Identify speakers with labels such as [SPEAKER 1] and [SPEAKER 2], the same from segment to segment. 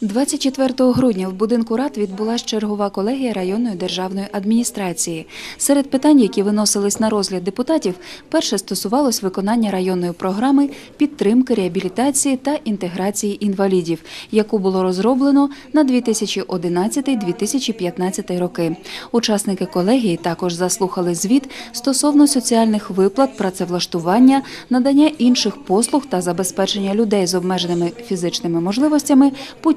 [SPEAKER 1] 24 грудня в будинку рад відбулася чергова колегія районної державної адміністрації. Серед питань, які виносились на розгляд депутатів, перше стосувалось виконання районної програми підтримки реабілітації та інтеграції інвалідів, яку було розроблено на 2011-2015 роки. Учасники колегії також заслухали звіт стосовно соціальних виплат, працевлаштування, надання інших послуг та забезпечення людей з обмеженими фізичними можливостями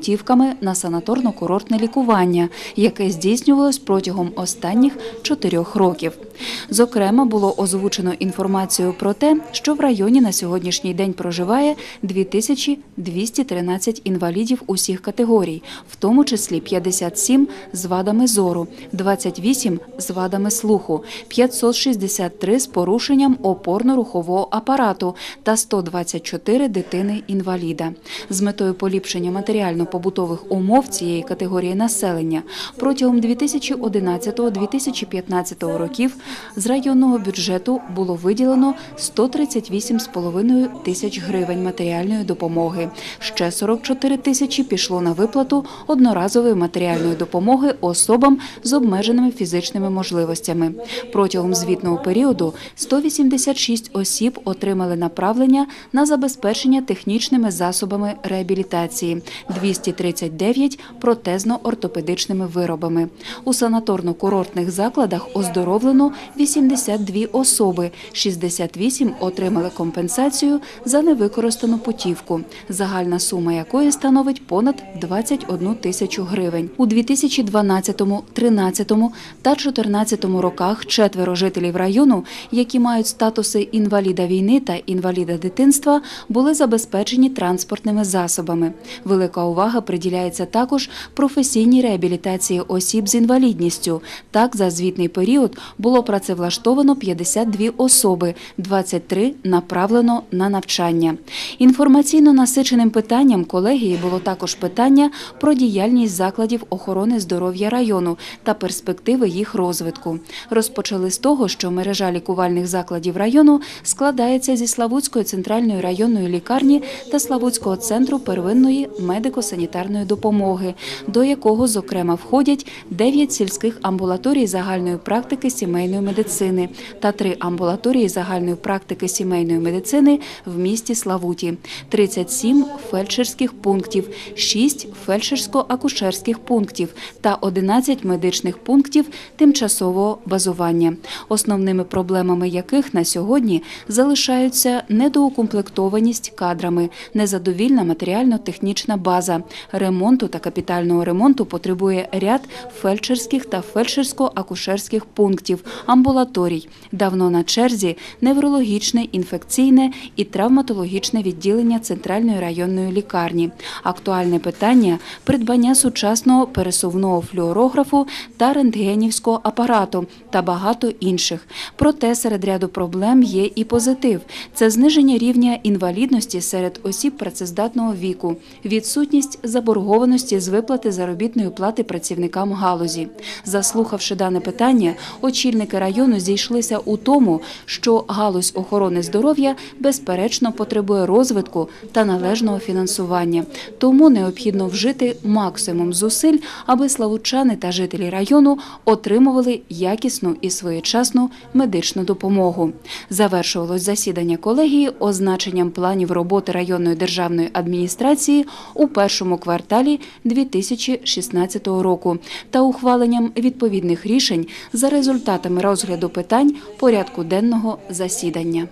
[SPEAKER 1] путівками на санаторно-курортне лікування, яке здійснювалось протягом останніх чотирьох років. Зокрема, було озвучено інформацію про те, що в районі на сьогоднішній день проживає 2213 інвалідів усіх категорій, в тому числі 57 з вадами зору, 28 з вадами слуху, 563 з порушенням опорно-рухового апарату та 124 дитини-інваліда. З метою поліпшення матеріально-побутових умов цієї категорії населення протягом 2011-2015 років з районного бюджету було виділено 138,5 тисяч гривень матеріальної допомоги. Ще 44 тисячі пішло на виплату одноразової матеріальної допомоги особам з обмеженими фізичними можливостями. Протягом звітного періоду 186 осіб отримали направлення на забезпечення технічними засобами реабілітації, 239 – протезно-ортопедичними виробами. У санаторно-курортних закладах оздоровлено 82 особи, 68 отримали компенсацію за невикористану путівку, загальна сума якої становить понад 21 тисячу гривень. У 2012, 2013 та 2014 роках четверо жителів району, які мають статуси інваліда війни та інваліда дитинства, були забезпечені транспортними засобами. Велика увага приділяється також професійній реабілітації осіб з інвалідністю. Так, за звітний період було працевлаштовано 52 особи, 23 направлено на навчання. Інформаційно насиченим питанням колегії було також питання про діяльність закладів охорони здоров'я району та перспективи їх розвитку. Розпочали з того, що мережа лікувальних закладів району складається зі Славутської центральної районної лікарні та Славутського центру первинної медико-санітарної допомоги, до якого, зокрема, входять 9 сільських амбулаторій загальної практики сімейної медицини та 3 амбулаторії загальної практики сімейної медицини в місті Славуті, 37 фельдшерських пунктів, 6 фельдшерсько-акушерських пунктів та 11 медичних пунктів тимчасового базування, основними проблемами яких на сьогодні залишаються недоукомплектованість кадрами, незадовільна матеріально-технічна база. Ремонту та капітального ремонту потребує ряд фельдшерських та фельдшерсько-акушерських пунктів, амбулаторій. Давно на черзі неврологічне, інфекційне і травматологічне відділення центральної районної лікарні. Актуальне питання придбання сучасного пересувного флюорографу та рентгенівського апарату та багато інших. Проте серед ряду проблем є і позитив: це зниження рівня інвалідності серед осіб працездатного віку, відсутність заборгованості з виплати заробітної плати працівникам галузі. Заслухавши дане питання, очільники району зійшлися у тому, що галузь охорони здоров'я безперечно потребує розвитку та належного фінансування. Тому необхідно вжити максимум зусиль, аби славучани та жителі району отримували якісну і своєчасну медичну допомогу. Завершувалось засідання колегії означенням планів роботи районної державної адміністрації у першому кварталі 2016 року та ухваленням відповідних рішень за результатами розгляду питань порядку денного засідання.